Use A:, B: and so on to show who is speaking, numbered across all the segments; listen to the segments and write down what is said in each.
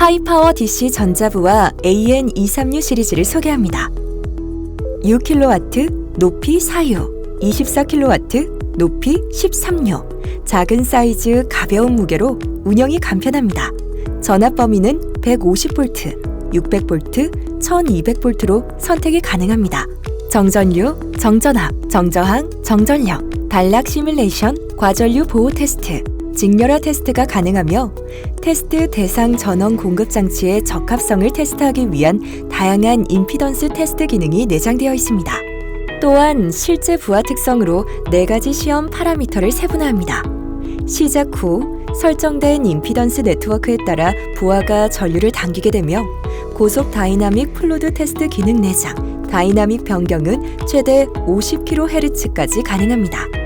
A: 하이파워 DC 전자부와 AN236 시리즈를 소개합니다. 6kW, 높이 4유, 24kW, 높이 13유, 작은 사이즈 가벼운 무게로 운영이 간편합니다. 전압 범위는 150V, 600V, 1200V로 선택이 가능합니다. 정전류, 정전압, 정저항, 정전력, 단락 시뮬레이션, 과전류 보호 테스트, 직렬화 테스트가 가능하며 테스트 대상 전원 공급 장치의 적합성을 테스트하기 위한 다양한 임피던스 테스트 기능이 내장되어 있습니다. 또한 실제 부하 특성으로 4가지 시험 파라미터를 세분화합니다. 시작 후 설정된 임피던스 네트워크에 따라 부하가 전류를 당기게 되며 고속 다이나믹 플로드 테스트 기능 내장, 다이나믹 변경은 최대 50kHz까지 가능합니다.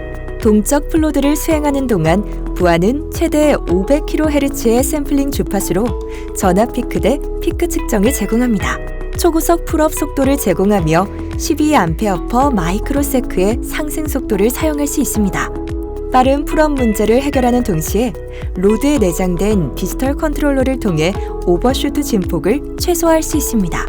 A: 동적 플로드를 수행하는 동안 부하는 최대 500kHz의 샘플링 주파수로 전압 피크 대 피크 측정을 제공합니다. 초고속 풀업 속도를 제공하며 12A/per 마이크로세크의 상승 속도를 사용할 수 있습니다. 빠른 풀업 문제를 해결하는 동시에 로드에 내장된 디지털 컨트롤러를 통해 오버슈트 진폭을 최소화할 수 있습니다.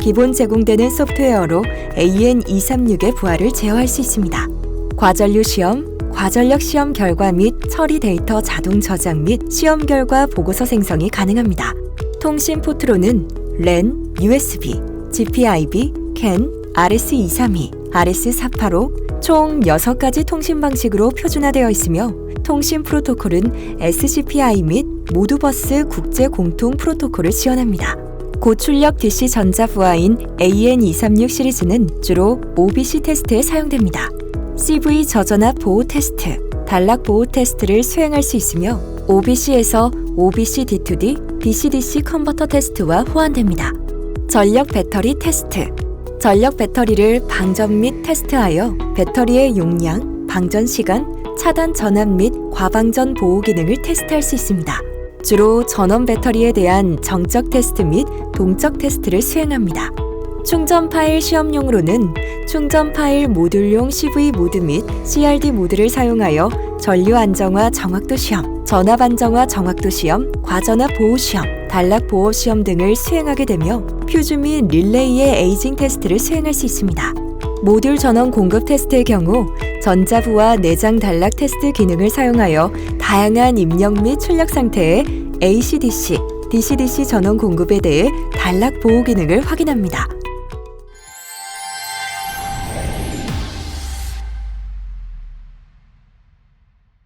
A: 기본 제공되는 소프트웨어로 AN236의 부하를 제어할 수 있습니다. 과전류 시험, 과전력 시험 결과 및 처리 데이터 자동 저장 및 시험 결과 보고서 생성이 가능합니다. 통신 포트로는 LAN, USB, GPIB, CAN, RS232, RS485 총 6가지 통신 방식으로 표준화되어 있으며 통신 프로토콜은 SCPI 및 모두버스 국제 공통 프로토콜을 지원합니다. 고출력 DC 전자 부하인 AN236 시리즈는 주로 OBC 테스트에 사용됩니다. CV 저전압 보호 테스트, 단락 보호 테스트를 수행할 수 있으며 OBC에서 OBC D2D, DC-DC 컨버터 테스트와 호환됩니다. 전력 배터리 테스트 전력 배터리를 방전 및 테스트하여 배터리의 용량, 방전 시간, 차단 전압 및 과방전 보호 기능을 테스트할 수 있습니다. 주로 전원 배터리에 대한 정적 테스트 및 동적 테스트를 수행합니다. 충전 파일 시험용으로는 충전 파일 모듈용 CV 모드 및 CRD 모드를 사용하여 전류 안정화 정확도 시험, 전압 안정화 정확도 시험, 과전압 보호 시험, 단락 보호 시험 등을 수행하게 되며 퓨즈 및 릴레이의 에이징 테스트를 수행할 수 있습니다. 모듈 전원 공급 테스트의 경우 전자부와 내장 단락 테스트 기능을 사용하여 다양한 입력 및 출력 상태의 ACDC, DC-DC 전원 공급에 대해 단락 보호 기능을 확인합니다.